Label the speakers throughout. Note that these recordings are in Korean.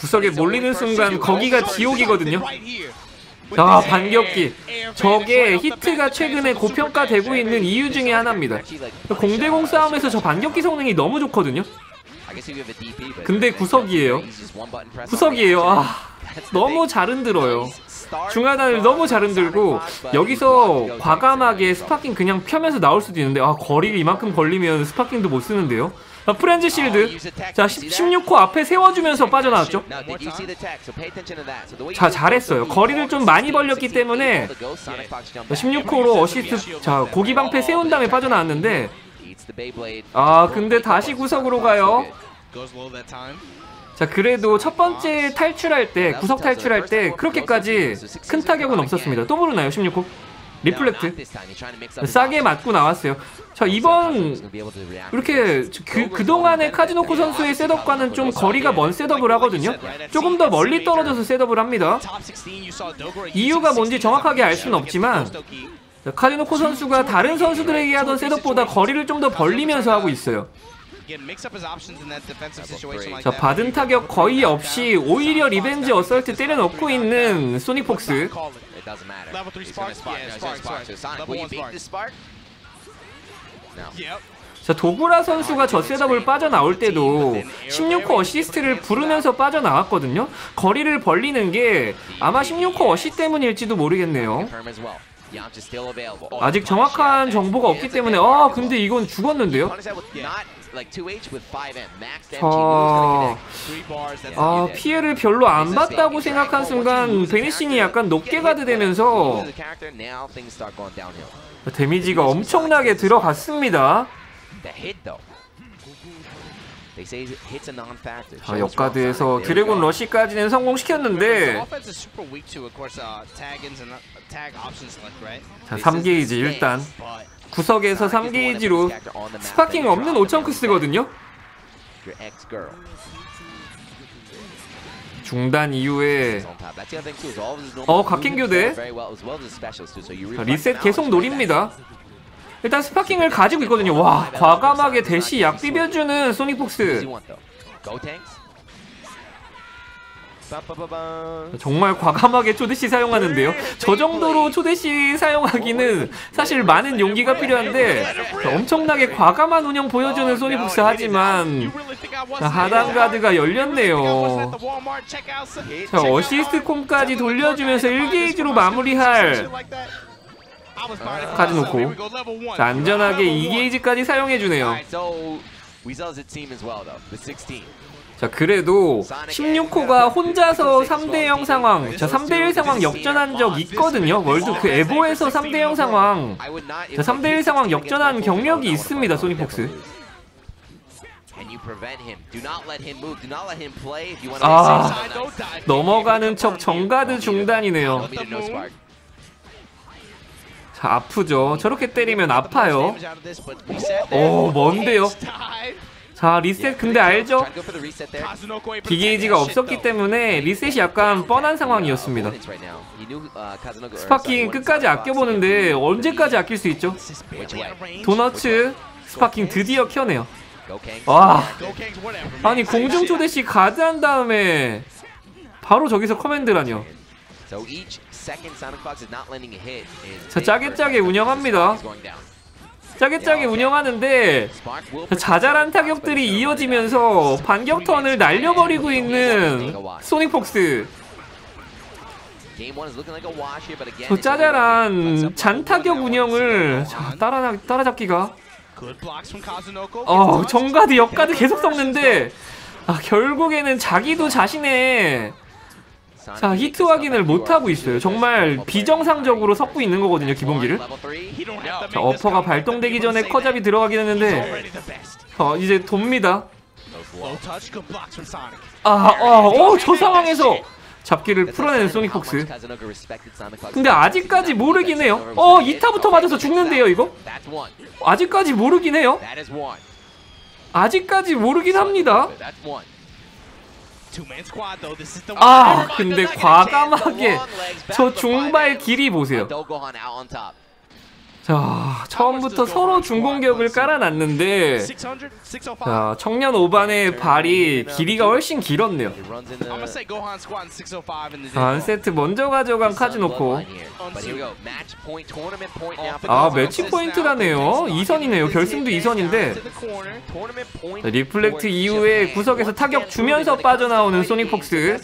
Speaker 1: 구석에 몰리는 순간 거기가 지옥이거든요. 자 반격기. 저게 히트가 최근에 고평가되고 있는 이유 중에 하나입니다. 공대공 싸움에서 저 반격기 성능이 너무 좋거든요. 근데 구석이에요. 구석이에요. 아 너무 잘 흔들어요 중하단을 너무 잘 흔들고 여기서 과감하게 스파킹 그냥 펴면서 나올 수도 있는데 아 거리가 이만큼 걸리면 스파킹도 못 쓰는데요? 자, 프렌즈 실드. 자 16호 앞에 세워주면서 빠져나왔죠? 자 잘했어요. 거리를 좀 많이 벌렸기 때문에 16호로 어시스트 자 고기 방패 세운 다음에 빠져나왔는데 아 근데 다시 구석으로 가요 자 그래도 첫 번째 탈출할 때 구석 탈출할 때 그렇게까지 큰 타격은 없었습니다. 또 모르나요 16호? 리플렉트? 싸게 맞고 나왔어요. 자 이번 이렇게 그, 그동안의 카즈노코 선수의 셋업과는 좀 거리가 먼 셋업을 하거든요. 조금 더 멀리 떨어져서 셋업을 합니다. 이유가 뭔지 정확하게 알 수는 없지만 자, 카즈노코 선수가 다른 선수들에게 하던 셋업보다 거리를 좀 더 벌리면서 하고 있어요 자 받은 타격 거의 없이 오히려 리벤지 어설트 때려넣고 있는 소닉폭스
Speaker 2: It doesn't matter. Level 3 spark? Spark. Yeah, spark, spark. So Sonic, will you beat this spark? No. Yep.
Speaker 1: 자 도구라 선수가 저 셋업을 빠져나올 때도 16호 어시스트를 부르면서 빠져나왔거든요 거리를 벌리는 게 아마 16호 어시 때문일지도 모르겠네요 아직 정확한 정보가 없기 때문에 아 근데 이건 죽었는데요? 자, 아 피해를 별로 안 받다고 생각한 순간 베니싱이 약간 높게 가드되면서 데미지가 엄청나게 들어갔습니다 자, 역가드에서 드래곤 러시까지는 성공시켰는데 자 3게이지 일단 구석에서 3게이지로 스파킹 없는 오천크스거든요? 중단 이후에 어 각행교대? 자, 리셋 계속 노립니다 일단 스파킹을 가지고 있거든요. 와 과감하게 대시 약 비벼주는 소닉폭스. 정말 과감하게 초대시 사용하는데요. 저 정도로 초대시 사용하기는 사실 많은 용기가 필요한데 엄청나게 과감한 운영 보여주는 소니북스 하지만 자, 하단 가드가 열렸네요. 자 어시스트 콤까지 돌려주면서 1게이지로 마무리할 카드 놓고 자, 안전하게 2게이지까지 사용해주네요. 자 그래도 16호가 혼자서 3대0 상황 자 3대1 상황 역전한 적 있거든요. 월드 그 에보에서 3대0 상황. 자 3대1 상황 역전한 경력이 있습니다 소니폭스. 아 넘어가는 척 정가드 중단이네요 자 아프죠. 저렇게 때리면 아파요. 오 뭔데요? 자 리셋. 근데 알죠? 비게이지가 없었기 때문에 리셋이 약간 뻔한 상황이었습니다. 스파킹 끝까지 아껴보는데 언제까지 아낄 수 있죠? 도너츠 스파킹 드디어 켜네요. 와. 아니 공중초대시 가드한 다음에 바로 저기서 커맨드라뇨 자 짜게 짜게 운영합니다. 짜게 짜게 운영하는데 자잘한 타격들이 이어지면서 반격 턴을 날려버리고 있는 소닉폭스 저 짜잘한 잔타격 운영을 자, 따라, 따라잡기가 어, 정가드 역가드 계속 섞는데 아, 결국에는 자기도 자신의 자 히트 확인을 못하고 있어요. 정말 비정상적으로 섞고 있는 거거든요 기본기를. 자 어퍼가 발동되기 전에 커잡이 들어가긴 했는데 어 이제 돕니다. 아어저 상황에서 잡기를 풀어내는 소닉폭스. 근데 아직까지 모르긴 해요. 어 2타부터 맞아서 죽는데요 이거? 아직까지 모르긴 해요. 아직까지 모르긴 합니다 아 근데 과감하게 저 중발 길이 보세요 자 처음부터 서로 중공격을 깔아놨는데
Speaker 2: 600, 605.
Speaker 1: 자 청년 오반의 발이 길이가 훨씬 길었네요.
Speaker 3: He runs in
Speaker 2: I'm gonna
Speaker 3: the
Speaker 2: say Gohan squatting 605 in the
Speaker 1: 자, 한 세트 먼저 가져간 카즈노코. 아 매치 포인트라네요. 2선이네요. 결승도 2선인데
Speaker 2: to the corner.
Speaker 3: tournament point.
Speaker 1: 리플렉트 이후에. 구석에서 타격 주면서 빠져나오는 소닉 폭스.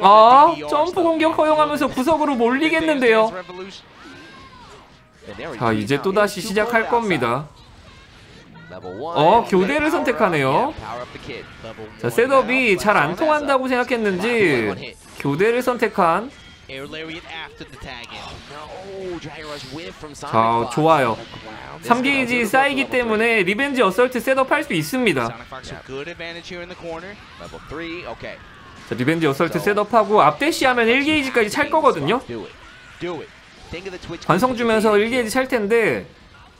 Speaker 1: 아 점프. 공격 허용하면서 구석으로 몰리겠는데요. 자. 이제 또 다시 시작할 겁니다. 어 교대를 선택하네요. 자 셋업이 잘 안 통한다고 생각했는지 교대를 선택한 자. 좋아요.
Speaker 3: Wow, this
Speaker 1: 3게이지
Speaker 3: is
Speaker 1: 쌓이기 때문에 리벤지 어설트 셋업 할 수 있습니다. 자, 리벤지 어설트 셋업하고 앞대시 하면 1게이지까지 찰 거거든요. 관성 주면서 1게이지 찰 텐데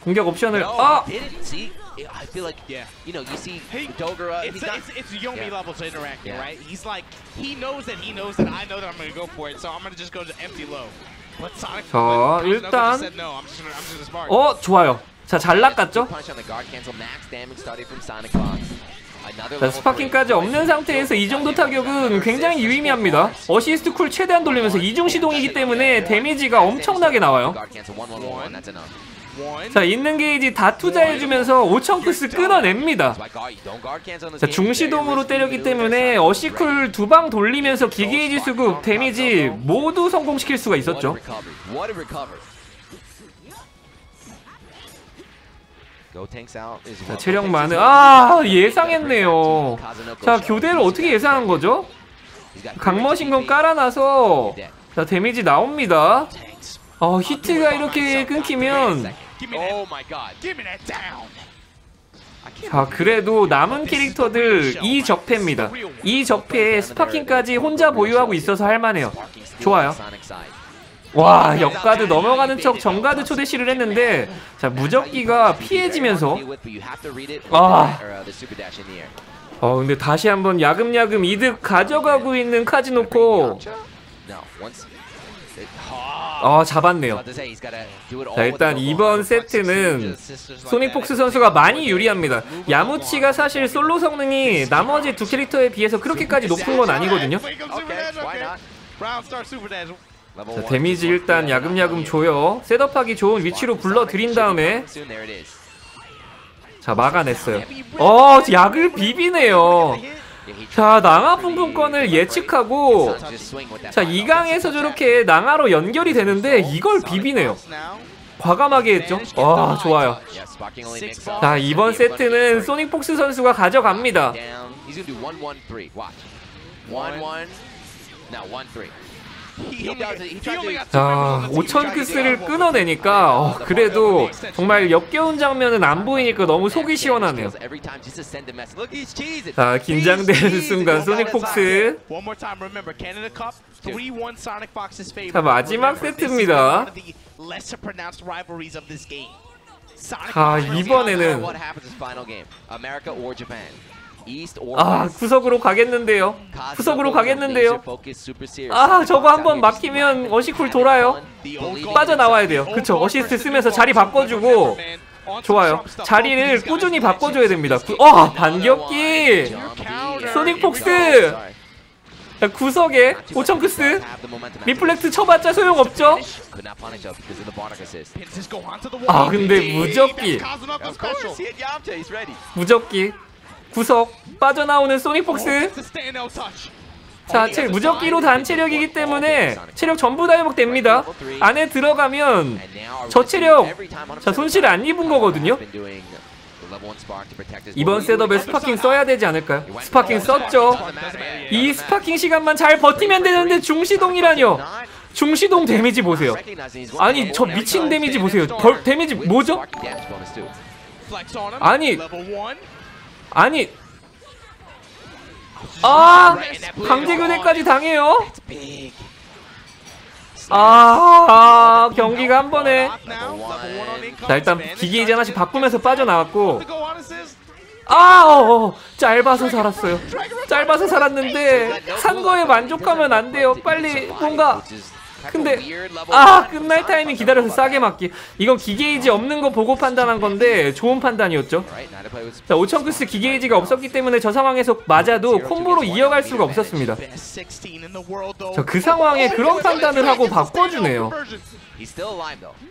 Speaker 1: 공격 옵션을 아!
Speaker 3: I feel like
Speaker 2: Yeah.
Speaker 3: you know you see
Speaker 2: Hey,
Speaker 3: Dogura.
Speaker 2: It's,
Speaker 3: He's not.
Speaker 2: it's, it's Yomi
Speaker 3: Yeah.
Speaker 2: levels interacting,
Speaker 3: Yeah.
Speaker 2: right? He's like, he knows that he knows that I know that I'm gonna go for it, so I'm gonna just go to empty low. But Sonic,
Speaker 1: 자, 일단-
Speaker 2: no. I'm just gonna, I'm just.
Speaker 1: 어 좋아요. 자 잘 낚았죠? 자 스파킹까지. 없는 상태에서 이 정도 타격은 굉장히 유의미합니다. 어시스트 쿨 최대한 돌리면서 이중 시동이기 때문에 데미지가 엄청나게 나와요.
Speaker 3: Enough.
Speaker 2: One.
Speaker 1: 자 있는 게이지 다 투자해주면서 5천 크스 끊어냅니다. 자. 중시동으로 때렸기. 때문에 어시쿨 두 방 돌리면서 기게이지 수급 데미지 모두 성공시킬 수가 있었죠. 자. 체력 많은 아 예상했네요. 자. 교대를 어떻게 예상한 거죠? 강머신건 깔아놔서. 자 데미지 나옵니다. 어 히트가 이렇게 끊기면.
Speaker 3: Oh.
Speaker 1: 자 그래도 남은 캐릭터들 이 적폐입니다. 이 적폐에 스파킹까지 혼자 보유하고 있어서 할만해요. 좋아요. 와 역가드 넘어가는 척 정가드 초대시를 했는데 자 무적기가 피해지면서 아. 어 근데 다시 한번 야금야금 이득 가져가고 있는 카지노코 어 잡았네요. 자 일단 이번 세트는 소닉폭스 선수가 많이 유리합니다. 야무치가 사실 솔로 성능이 나머지 두 캐릭터에 비해서 그렇게까지 높은 건 아니거든요. 자 데미지 일단 야금야금 줘요. 셋업하기 좋은 위치로 불러들인 다음에 자 막아냈어요. 어 약을 비비네요. 자 낭하 풍분권을 예측하고 자 2강에서 저렇게 낭하로 연결이 되는데 이걸 비비네요. 과감하게 했죠. 와 좋아요. 자 이번 세트는 소닉폭스 선수가 가져갑니다. 자 5천 크스를 끊어내니까 어, 그래도 정말 역겨운 장면은 안 보이니까 너무 속이 시원하네요. 자 긴장되는 순간 소닉 폭스
Speaker 2: One more time, remember Canada Cup 3-1 Sonic Fox's favor.
Speaker 1: 자, 마지막 세트입니다.
Speaker 2: Fox
Speaker 1: 이번에는 아 구석으로 가겠는데요. 구석으로 가겠는데요. 아 저거 한번 막히면 어시쿨 돌아요. 빠져나와야 돼요. 그쵸. 어시스트 쓰면서 자리 바꿔주고 좋아요. 자리를 꾸준히 바꿔줘야 됩니다. 구, 어 반격기. 소닉 폭스 자, 구석에 5천 크스. 리플렉트 쳐봤자 소용없죠. 아, 근데 무적기. 무적기 구석 빠져나오는 소닉
Speaker 2: Oh,
Speaker 1: 폭스. 자, 체, 무적기로 단 체력이기 때문에 체력 전부 다 회복됩니다. 안에 들어가면 저 체력 자 손실 안 입은 거거든요. 이번 셋업에 스파킹 써야 되지 않을까요? 스파킹 썼죠. 이 스파킹 시간만 잘 버티면 되는데 중시동이라뇨. 중시동 데미지 보세요. 아니 저 미친 데미지 보세요. 벌, 데미지 뭐죠? 아니. 아니 아 강제교대까지 당해요. 아 경기가 한 번에 자 일단 기계 이제 하나씩 바꾸면서 빠져나왔고 아 어, 어, 짧아서 살았어요. 짧아서 살았는데 산 거에 만족하면 안 돼요. 빨리 뭔가 근데 아 끝날 타이밍 기다려서 싸게 맞기. 이건 기게이지 없는 거 보고 판단한 건데 좋은 판단이었죠. 자 오천크스 기게이지가 없었기 때문에 저 상황에서 맞아도 콤보로 이어갈 수가 없었습니다. 자 그 상황에 그런 판단을 하고 바꿔주네요.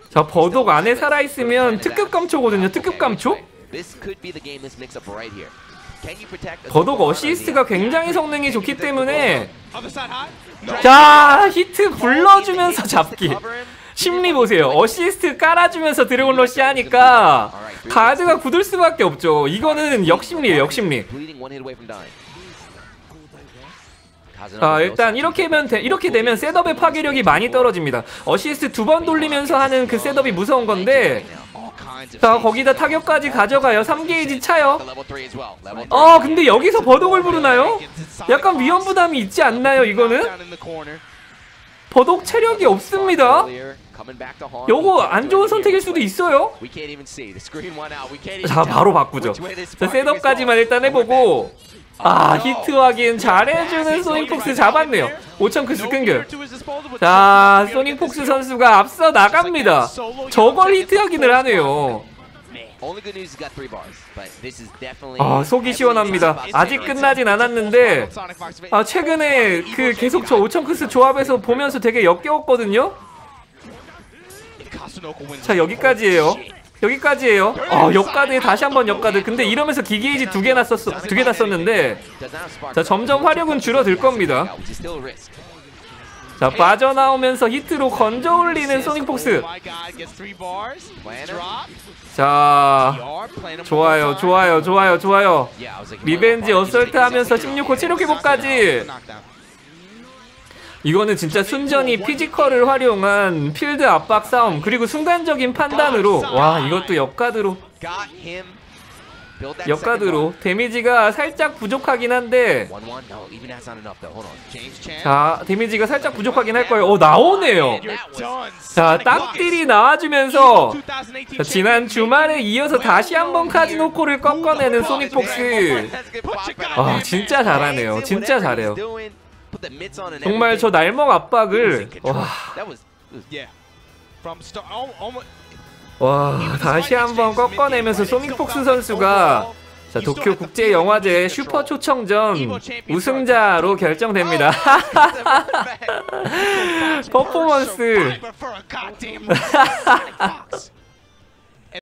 Speaker 1: 자 버독 안에 살아있으면 특급 감초거든요. 특급 감초? 버독 어시스트가? 굉장히 성능이 좋기 때문에. 자 히트 불러주면서 잡기. 심리 보세요. 어시스트 깔아주면서 드래곤 러시 하니까 가드가 굳을 수밖에 없죠. 이거는 역심리예요 역심리. 자 일단 이렇게 면 되, 이렇게 되면 셋업의 파괴력이 많이 떨어집니다. 어시스트 두 번 돌리면서 하는 그 셋업이 무서운 건데 자 거기다 타격까지 가져가요 3게이지 차요
Speaker 3: level 3 as well. Level
Speaker 1: 어 근데 여기서 버독을 부르나요? 약간 위험 부담이 있지 않나요 이거는? 버독 체력이 없습니다. 요거 안 좋은 선택일 수도 있어요 자 바로 바꾸죠 자 셋업까지만. 일단 해보고 아 히트 확인 잘해주는 소닉폭스 잡았네요 5천크스 끈결 자 소닉폭스 선수가 앞서 나갑니다 저걸 히트 확인을 하네요. 아 속이 시원합니다 아직 끝나진 않았는데 아 최근에 그 계속 저 5천크스 조합에서 보면서 되게 역겨웠거든요 자 여기까지예요 여기까지예요. 어 역가드에 다시 한번 역가드. 근데 이러면서 기게이지 두 개나 썼어 두 개나 썼는데 자 점점 화력은 줄어들 겁니다. 자 빠져나오면서 히트로 건져 올리는 소닉폭스 자 좋아요 좋아요 좋아요 좋아요. 리벤지 어설트 하면서 16호 체력 회복까지 이거는 진짜 순전히 피지컬을 활용한 필드 압박 싸움 그리고 순간적인 판단으로 와 이것도 역가드로. 역가드로. 데미지가 살짝 부족하긴 한데. 자 데미지가 살짝 부족하긴 할 거예요. 어 나오네요. 자 딱딜이 나와주면서 자, 지난 주말에 이어서 다시 한번 카지노코를 꺾어내는 소닉폭스. 아 진짜 잘하네요. 진짜 잘해요 정말 저 날먹 압박을 와, 와. 다시 한번 꺾어내면서 소닉폭스 선수가 자 도쿄 국제 영화제 슈퍼 초청전 우승자로 결정됩니다. 퍼포먼스